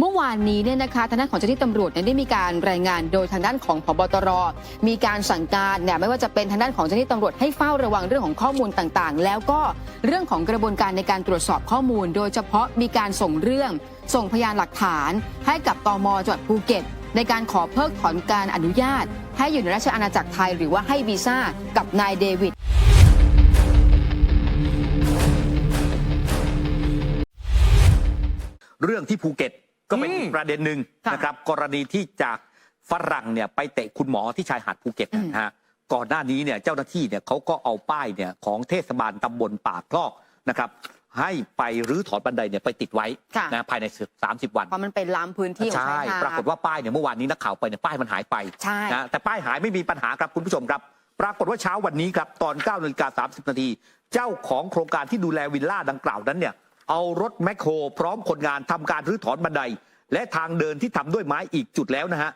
เมื่อวานนี้เนี่ยนะคะทางด้านของเจ้าหน้าที่ตำรวจเนี่ยได้มีการรายงานโดยทางด้านของพบตร มีการสั่งการเนี่ยไม่ว่าจะเป็นทางด้านของเจ้าหน้าที่ตำรวจให้เฝ้าระวังเรื่องของข้อมูลต่างๆ แล้วก็เรื่องของกระบวนการในการตรวจสอบข้อมูล โดยเฉพาะมีการส่งเรื่อง ส่งพยานหลักฐาน ให้กับตมจังหวัดภูเก็ต ในการขอเพิกถอนการอนุญาต ให้อยู่ในราชอาณาจักรไทยหรือว่าให้วีซ่ากับนายเดวิดเรื่องที่ภูเก็ต ก็เป็นอืมอีกประเด็นหนึ่งค่ะนะครับ กรณีที่จากฝรั่งเนี่ยไปเตะคุณหมอที่ชายหาดภูเก็ตอืมนะฮะก่อนหน้านี้เนี่ยเจ้าหน้าที่เนี่ยเขาก็เอาป้ายเนี่ยของเทศบาลตำบลปากคลอกนะครับให้ไปรื้อถอนบันไดเนี่ยไปติดไว้ค่ะนะภายใน 30 วันเพราะมันเป็นล้ำพื้นที่ของใช่ชายหาดปรากฏว่าป้ายเนี่ยเมื่อวานนี้นักข่าวไปเนี่ยป้ายมันหายไปใช่นะแต่ป้ายหายไม่มีปัญหาครับคุณผู้ชมครับ ปรากฏว่าเช้าวันนี้ครับตอน9นาฬิกา30นาที เจ้าของโครงการที่ดูแลวิลล่าดังกล่าวนั้นเนี่ย เอารถแมคโครพร้อมคนงานทำการรื้อถอนบันได และทางเดินที่ทำด้วยไม้อีกจุดแล้วนะฮะ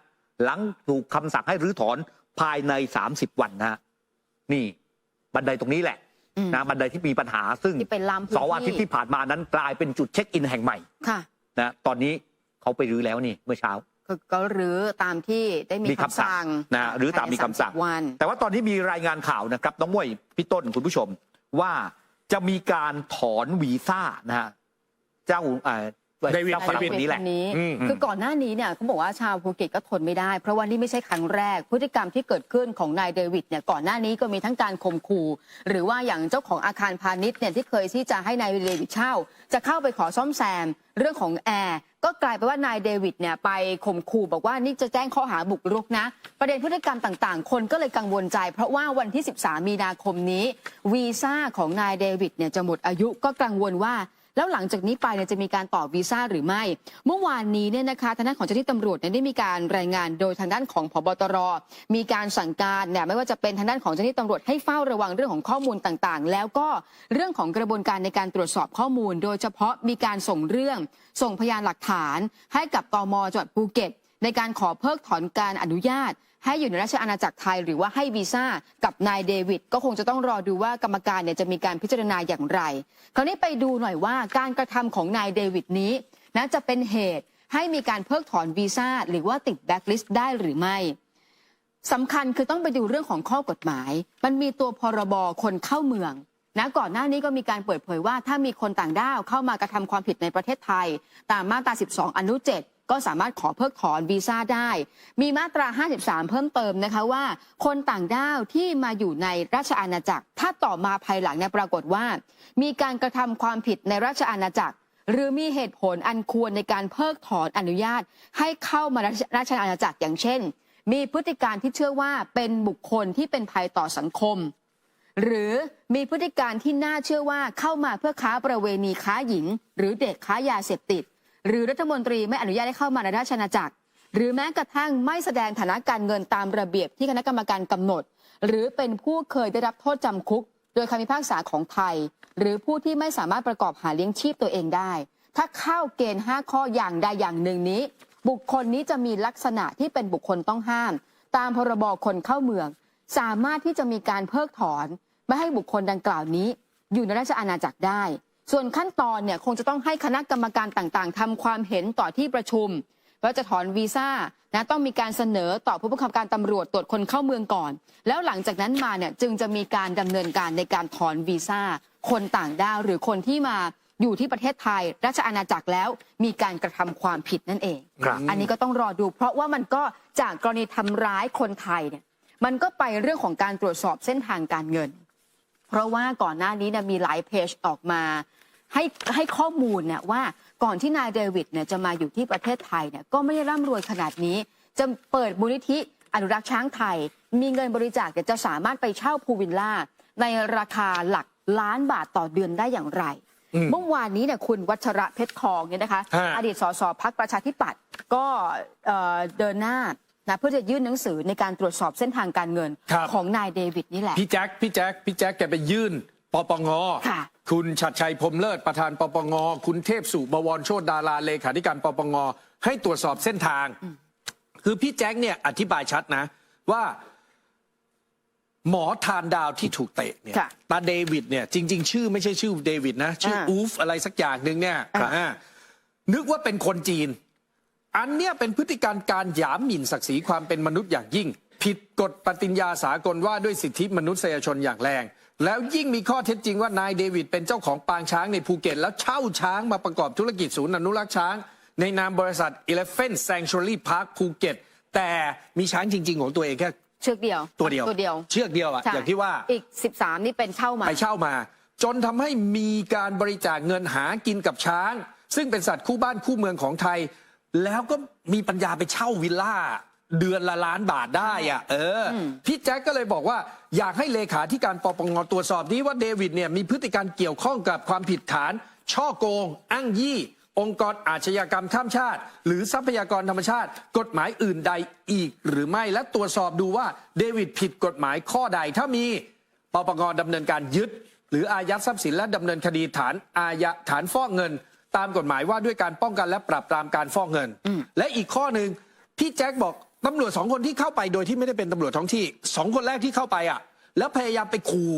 หลังถูกคำสั่งให้รื้อถอนภายใน 30 วันนะฮะนี่บันไดตรงนี้แหละอืมนะบันไดที่มีปัญหาซึ่งที่เป็นล้ำพื้นสองวันอาทิตย์ที่ที่ผ่านมานั้นกลายเป็นจุดเช็คอินแห่งใหม่ค่ะนะตอนนี้เขาไปรื้อแล้วนี่เมื่อเช้าก็ก็รื้อตามที่ได้มีมีคำคำสั่งนะหรือตามมีคำสั่งภยใน30วันแต่ว่าตอนนี้มีรายงานข่าวนะครับน้องมวยพี่ต้นคุณผู้ชมว่า จะมีการถอนวีซ่านะฮะเจ้า เอ่อเดวิดเจ้าฝรั่งเดวิดคนนี้แหละคนนี้อืม คือก่อนหน้านี้เนี่ยเขาบอกว่าชาวภูเก็ตก็ทนไม่ได้ เพราะว่านี่ไม่ใช่ครั้งแรก พฤติกรรมที่เกิดขึ้นของนายเดวิดเนี่ยก่อนหน้านี้ก็มีทั้งการข่มขู่ หรือว่าอย่างเจ้าของอาคารพาณิชย์เนี่ยที่เคยที่จะให้นายเดวิดเช่า จะเข้าไปขอซ่อมแซม เรื่องของแอร์ก็กลายเป็นว่านายเดวิดเนี่ยไปข่มขู่บอกว่านี่จะแจ้งข้อหาบุกรุกนะ ประเด็นพฤติกรรมต่างๆ คนก็เลยกังวลใจ เพราะว่าวันที่ 13 มีนาคมนี้ วีซ่าของนายเดวิดเนี่ยจะหมดอายุก็กังวลว่า แล้วหลังจากนี้ไปเนี่ยจะมีการต่อวีซ่าหรือไม่ เมื่อวานนี้เนี่ยนะคะทางด้านของเจ้าหน้าที่ตำรวจเนี่ยได้มีการรายงานโดยทางด้านของพบตร มีการสั่งการเนี่ยไม่ว่าจะเป็นทางด้านของเจ้าหน้าที่ตำรวจให้เฝ้าระวังเรื่องของข้อมูลต่างๆ แล้วก็เรื่องของกระบวนการในการตรวจสอบข้อมูล โดยเฉพาะมีการส่งเรื่อง ส่งพยานหลักฐาน ให้กับตมจังหวัดภูเก็ต ในการขอเพิกถอนการอนุญาต ให้อยู่ในราชอาณาจักรไทย หรือว่าให้วีซ่ากับนายเดวิดก็คงจะต้องรอดูว่ากรรมการเนี่ยจะมีการพิจารณาอย่างไร คราวนี้ไปดูหน่อยว่าการกระทำของนายเดวิดนี้นะจะเป็นเหตุให้มีการเพิกถอนวีซ่าหรือว่าติดแบ็คลิสต์ได้หรือไม่สำคัญคือต้องไปดูเรื่องของข้อกฎหมาย มันมีตัวพรบคนเข้าเมืองนะก่อนหน้านี้ก็มีการเปิดเผยว่าถ้ามีคนต่างด้าวเข้ามากระทำความผิดในประเทศไทย ตามมาตรา 12 อนุ 7 ก็สามารถขอเพิกถอนวีซ่าได้ มีมาตรา 53 เพิ่มเติมนะคะว่า คนต่างด้าวที่มาอยู่ในราชอาณาจักร ถ้าต่อมาภายหลังเนี่ยปรากฏว่า มีการกระทำความผิดในราชอาณาจักร หรือมีเหตุผลอันควรในการเพิกถอนอนุญาต ให้เข้ามาราชอาณาจักรอย่างเช่น มีพฤติการที่เชื่อว่าเป็นบุคคลที่เป็นภัยต่อสังคม หรือมีพฤติการที่น่าเชื่อว่าเข้ามาเพื่อค้าประเวณีค้าหญิง หรือเด็กค้ายาเสพติด หรือรัฐมนตรีไม่อนุญาตให้เข้ามาในราชอาณาจักร หรือแม้กระทั่งไม่แสดงฐานะการเงินตามระเบียบที่คณะกรรมการกำหนด หรือเป็นผู้เคยได้รับโทษจำคุก โดยคำพิพากษาของไทย หรือผู้ที่ไม่สามารถประกอบหาเลี้ยงชีพตัวเองได้ ถ้าเข้าเกณฑ์ 5 ข้ออย่างใดอย่างหนึ่งนี้ บุคคลนี้จะมีลักษณะที่เป็นบุคคลต้องห้าม ตามพรบคนเข้าเมือง สามารถที่จะมีการเพิกถอน ไม่ให้บุคคลดังกล่าวนี้ อยู่ในราชอาณาจักรได้ ส่วนขั้นตอนเนี่ยคงจะต้องให้คณะกรรมการต่างๆทำความเห็นต่อที่ประชุมว่าจะถอนวีซ่านะต้องมีการเสนอต่อผู้บังคับการตำรวจตรวจคนเข้าเมืองก่อน แล้วหลังจากนั้นมาเนี่ยจึงจะมีการดำเนินการในการถอนวีซ่าคนต่างด้าวหรือคนที่มาอยู่ที่ประเทศไทย ราชอาณาจักรแล้วมีการกระทำความผิดนั่นเองครับอันนี้ก็ต้องรอดู เพราะว่ามันก็จากกรณีทำร้ายคนไทยเนี่ยมันก็ไปเรื่องของการตรวจสอบเส้นทางการเงิน เพราะว่าก่อนหน้านี้เนี่ยมีหลายเพจออกมาให้ให้ข้อมูลเนี่ยว่าก่อนที่นายเดวิดเนี่ยจะมาอยู่ที่ประเทศไทยเนี่ยก็ไม่ได้ร่ำรวยขนาดนี้ จะเปิดมูลนิธิอนุรักษ์ช้างไทย มีเงินบริจาคเนี่ยจะสามารถไปเช่าพูลวิลล่า ในราคาหลักล้านบาทต่อเดือนได้อย่างไรอืมเมื่อวานนี้เนี่ยคุณวัชระเพชรทองเนี่ยนะคะฮะอดีตสสพักประชาธิปัตย์ก็เอ่อเดินหน้า นะเพื่อจะยื่นหนังสือในการตรวจสอบเส้นทางการเงินครับ ของนายเดวิดนี่แหละ พี่แจ็คพี่แจ็คพี่แจ็คแกไปยื่นปปงค่ะคุณชัดชัยพรหมเลิศประธานปปงคุณเทพสุบวรโชตดาราเลขาธิการปปงให้ตรวจสอบเส้นทาง คือพี่แจ็คเนี่ยอธิบายชัดนะ ว่า หมอทานดาวที่ถูกเตะเนี่ยค่ะตาเดวิดเนี่ยจริง ๆ ชื่อไม่ใช่ชื่อเดวิดนะ ชื่ออ่าอูฟอะไรสักอย่างหนึ่งเนี่ยอ่า อ่านึกว่าเป็นคนจีน อันเนี้ยเป็นพฤติการการหยามหมิ่นศักดิ์ศรีความเป็นมนุษย์อย่างยิ่ง ผิดกฎปฏิญญาสากลว่าด้วยสิทธิมนุษยชนอย่างแรง แล้วยิ่งมีข้อเท็จจริงว่านายเดวิดเป็นเจ้าของปางช้างในภูเก็ต แล้วเช่าช้างมาประกอบธุรกิจศูนย์อนุรักษ์ช้าง ในนามบริษัท Elephant Sanctuary Park ภูเก็ตแต่มีช้างจริง ๆ ของตัวเองแค่เชือกเดียวตัวเดียวตัวเดียว เชือกเดียวอะใช่อย่างที่ว่าอีก 13 นี่เป็นเช่ามาไปเช่ามา จนทำให้มีการบริจาคเงินหากินกับช้าง ซึ่งเป็นสัตว์คู่บ้านคู่เมืองของไทย แล้วก็มีปัญญาไปเช่าวิลล่าเดือนละล้านบาทได้อะเอออ พี่แจ็คก็เลยบอกว่า อยากให้เลขาธิการปปงตรวจสอบนี้ว่าเดวิดเนี่ยมีพฤติการเกี่ยวข้องกับความผิดฐาน ช่อโกง อ้างยี่ องค์กรอาชญากรรมข้ามชาติ หรือทรัพยากรธรรมชาติ กฎหมายอื่นใดอีกหรือไม่และตรวจสอบดูว่าเดวิดผิดกฎหมายข้อใดถ้ามีปปงดำเนินการยึด หรืออายัดทรัพย์สินและดำเนินคดีฐานอาญาฐานฟอกเงิน ตามกฎหมายว่าด้วยการป้องกันและปราบปรามการฟอกเงิน และอีกข้อหนึ่งพี่แจ็คบอกตำรวจสองคนที่เข้าไปโดยที่ไม่ได้เป็นตำรวจท้องที่สองคนแรกที่เข้าไปอะ แล้วพยายามไปขู่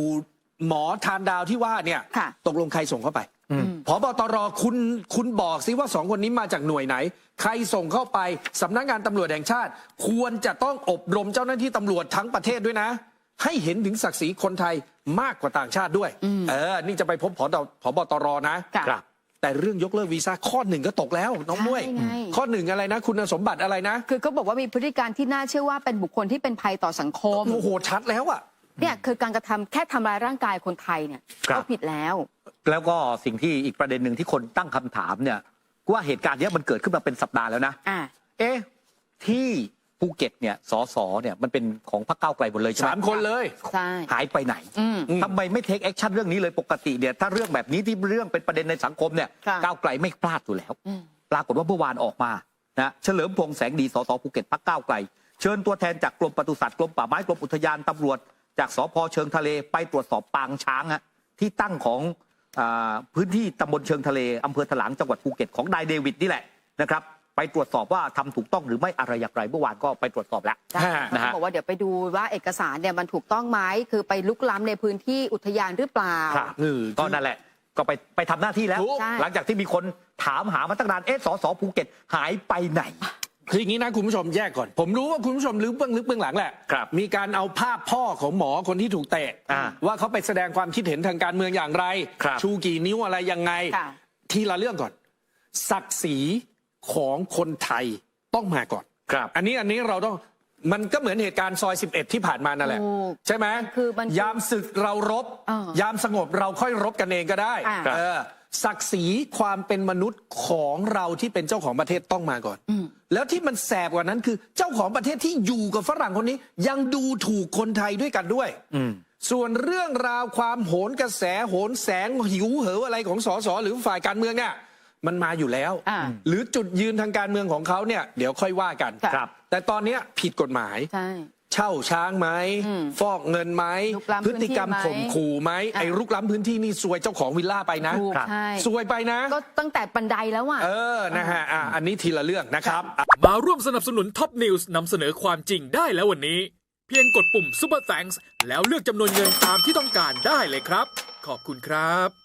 หมอทานดาวที่ว่าเนี่ยค่ะตกลงใครส่งเข้าไปพบตรคุณคุณบอกสิว่าสองคนนี้มาจากหน่วยไหน ใครส่งเข้าไปสำนักงานตำรวจแห่งชาติ ควรจะต้องอบรมเจ้าหน้าที่ตำรวจทั้งประเทศด้วยนะ ให้เห็นถึงศักดิ์ศรีคนไทยมากกว่าต่างชาติด้วย เออ นี่จะไปพบผอพบตรนะค่ะครับ แต่เรื่องยกเลิกวีซ่าข้อหนึ่งก็ตกแล้วน้องมุ้ยใช่ไง ข้อหนึ่งอะไรนะ คุณสมบัติอะไรนะคือเขาบอกว่ามีพฤติการที่น่าเชื่อว่าเป็นบุคคลที่เป็นภัยต่อสังคม โอ้โหชัดแล้วอะ เนี่ยคือการกระทำแค่ทำร้ายร่างกายคนไทยเนี่ยครับ ก็ผิดแล้ว แล้วก็สิ่งที่อีกประเด็นหนึ่งที่คนตั้งคำถามเนี่ยว่าเหตุการณ์เนี้ยมันเกิดขึ้นมาเป็นสัปดาห์แล้วนะ อ่า เอ๊ะ ที่ ภูเก็ตเนี่ยสสเนี่ยมันเป็นของพรรคก้าวไกลหมดเลยใช่ไหมสามคนเลย ใช่ หายไปไหนอืม ทำไมไม่เทคแอคชั่นเรื่องนี้เลยปกติเนี่ยถ้าเรื่องแบบนี้ที่เรื่องเป็นประเด็นในสังคมเนี่ยค่ะ ก้าวไกลไม่พลาดอยู่แล้ว อืม ปรากฏว่าเมื่อวานออกมานะเฉลิมพงษ์แสงดีสสภูเก็ตพรรคก้าวไกล เชิญตัวแทนจากกรมปศุสัตว์กรมป่าไม้กรมอุทยานตำรวจ จากสพเชิงทะเลไปตรวจสอบปางช้างฮะที่ตั้งของอาพื้นที่ตำบลเชิงทะเลอำเภอถลางจังหวัดภูเก็ตของนายเดวิดนี่แหละนะครับ ไปตรวจสอบว่าทำถูกต้องหรือไม่อะไรอย่างไรเมื่อวานก็ไปตรวจสอบแล้วใช่นะฮะเขาบอกว่าเดี๋ยวไปดูว่าเอกสารเนี่ยมันถูกต้องไหมคือไปลุกล้ำในพื้นที่อุทยานหรือเปล่าครับเออก็นั่นแหละก็ไปไปทำหน้าที่แล้วถูกใช่หลังจากที่มีคนถามหามาตั้งนานเอ๊ะสสภูเก็ตหายไปไหนคืออย่างนี้นะคุณผู้ชมแยกก่อน ผมรู้ว่าคุณผู้ชมลึกเบื้องลึกเบื้องหลังแหละครับมีการเอาภาพพ่อของหมอคนที่ถูกเตะอ่าว่าเขาไปแสดงความคิดเห็นทางการเมืองอย่างไรครับชูกี่นิ้วอะไรยังไงค่ะทีละเรื่องก่อน ศักดิ์ศรี ของคนไทยต้องมาก่อน ครับ อันนี้อันนี้เราต้องมันก็เหมือนเหตุการณ์ซอย 11 ที่ผ่านมานั่นแหละ ถูกใช่ไหมคือมันยามศึกเรารบ เออยามสงบเราค่อยรบกันเองก็ได้อ่าเออศักดิ์ศรีความเป็นมนุษย์ของเราที่เป็นเจ้าของประเทศต้องมาก่อน แล้วที่มันแสบกว่านั้นคือเจ้าของประเทศที่อยู่กับฝรั่งคนนี้ ยังดูถูกคนไทยด้วยกันด้วย ส่วนเรื่องราวความโหนกระแสโหนแสงหิวเหออะไรของสสหรือฝ่ายการเมืองเนี่ย มันมาอยู่แล้ว อ่าหรือจุดยืนทางการเมืองของเขาเนี่ยเดี๋ยวค่อยว่ากันครับ แต่ตอนเนี้ยผิดกฎหมาย ใช่ เช่าช้างไหมอืมฟอกเงินไหมลุกล้ำพฤติกรรมพื้นที่ไหมข่มขู่ไหมอะ ไอ้รุกล้ำพื้นที่นี่ซวยเจ้าของวิลล่าไปนะ ถูกครับ ใช่ซวยไปนะ ก็ตั้งแต่บันไดแล้วอะ เออนะฮะอะอันนี้ทีละเรื่องนะครับ มาร่วมสนับสนุนท็อปนิวส์นำเสนอความจริงได้แล้ววันนี้ เพียงกดปุ่ม Super Thanks แล้วเลือกจำนวนเงินตามที่ต้องการได้เลยครับ ขอบคุณครับ